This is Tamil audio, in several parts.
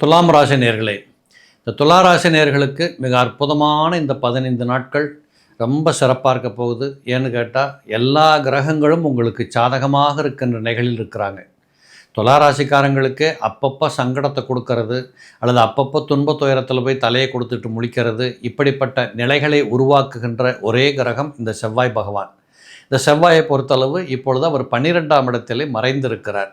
துலாம் ராசி நேர்களே இந்த துலா ராசி நேர்களுக்கு மிக அற்புதமான இந்த பதினைந்து நாட்கள் ரொம்ப சிறப்பாக இருக்க போகுது. ஏன்னு கேட்டால் எல்லா கிரகங்களும் உங்களுக்கு சாதகமாக இருக்கின்ற நிலைகளில் இருக்கிறாங்க. துலா ராசிக்காரங்களுக்கு அப்பப்போ சங்கடத்தை கொடுக்கறது அல்லது அப்பப்போ துன்ப துயரத்தில் போய் தலையை கொடுத்துட்டு முழிக்கிறது இப்படிப்பட்ட நிலைகளை உருவாக்குகின்ற ஒரே கிரகம் இந்த செவ்வாய் பகவான். இந்த செவ்வாயை பொறுத்தளவு இப்பொழுது அவர் பன்னிரெண்டாம் இடத்திலே மறைந்திருக்கிறார்.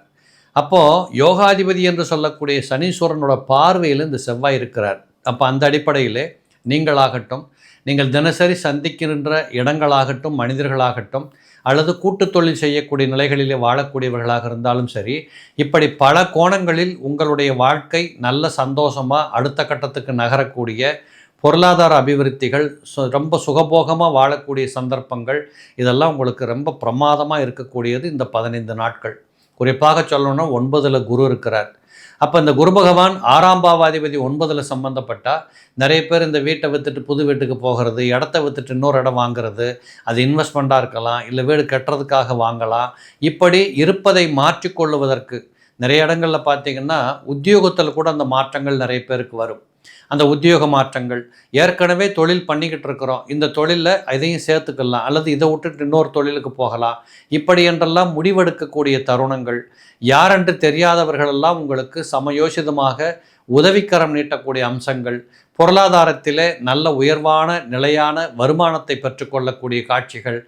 அப்போது யோகாதிபதி என்று சொல்லக்கூடிய சனீஸ்வரனோட பார்வையில் இந்த செவ்வாய் இருக்கிறார். அப்போ அந்த அடிப்படையிலே நீங்களாகட்டும் நீங்கள் தினசரி சந்திக்கின்ற இடங்களாகட்டும் மனிதர்களாகட்டும் அல்லது கூட்டுத் தொழில் செய்யக்கூடிய நிலைகளிலே வாழக்கூடியவர்களாக இருந்தாலும் சரி இப்படி பல கோணங்களில் உங்களுடைய வாழ்க்கை நல்ல சந்தோஷமாக அடுத்த கட்டத்துக்கு நகரக்கூடிய பொருளாதார அபிவிருத்திகள் சு- ரொம்ப சுகபோகமாக வாழக்கூடிய சந்தர்ப்பங்கள் இதெல்லாம் உங்களுக்கு ரொம்ப பிரமாதமாக இருக்கக்கூடியது இந்த பதினைந்து நாட்கள். குறிப்பாக சொல்லணும்னா ஒன்பதில் குரு இருக்கிறார். அப்போ இந்த குரு பகவான் ஆறாம் பாவாதிபதி ஒன்பதில் சம்மந்தப்பட்டால் நிறைய பேர் இந்த வீட்டை விற்றுட்டு புது வீட்டுக்கு போகிறது இடத்த விற்றுட்டு இன்னொரு இடம் வாங்குறது அது இன்வெஸ்ட்மெண்ட்டாக இருக்கலாம் இல்லை வீடு கட்டுறதுக்காக வாங்கலாம். இப்படி இருப்பதை மாற்றிக்கொள்ளுவதற்கு நிறைய இடங்களில் பார்த்தீங்கன்னா உத்தியோகத்தில் கூட அந்த மாற்றங்கள் நிறைய பேருக்கு வரும். அந்த உத்தியோக மாற்றங்கள். ஏற்கனவே தொழில் பண்ணிக்கிட்டு இருக்கிறோம். இந்த தொழிலில் இதையும் சேர்த்துக்கலாம். அல்லது இதை விட்டுட்டு இன்னொரு தொழிலுக்கு போகலாம். இப்படி என்றெல்லாம் முடிவெடுக்கக்கூடிய தருணங்கள். யாரென்று தெரியாதவர்களெல்லாம் உங்களுக்கு சமயோசிதமாக உதவிக்கரம் நீட்டக்கூடிய அம்சங்கள். பொருளாதாரத்திலே நல்ல உயர்வான நிலையான வருமானத்தை பெற்றுக்கொள்ளக்கூடிய காட்சிகள்.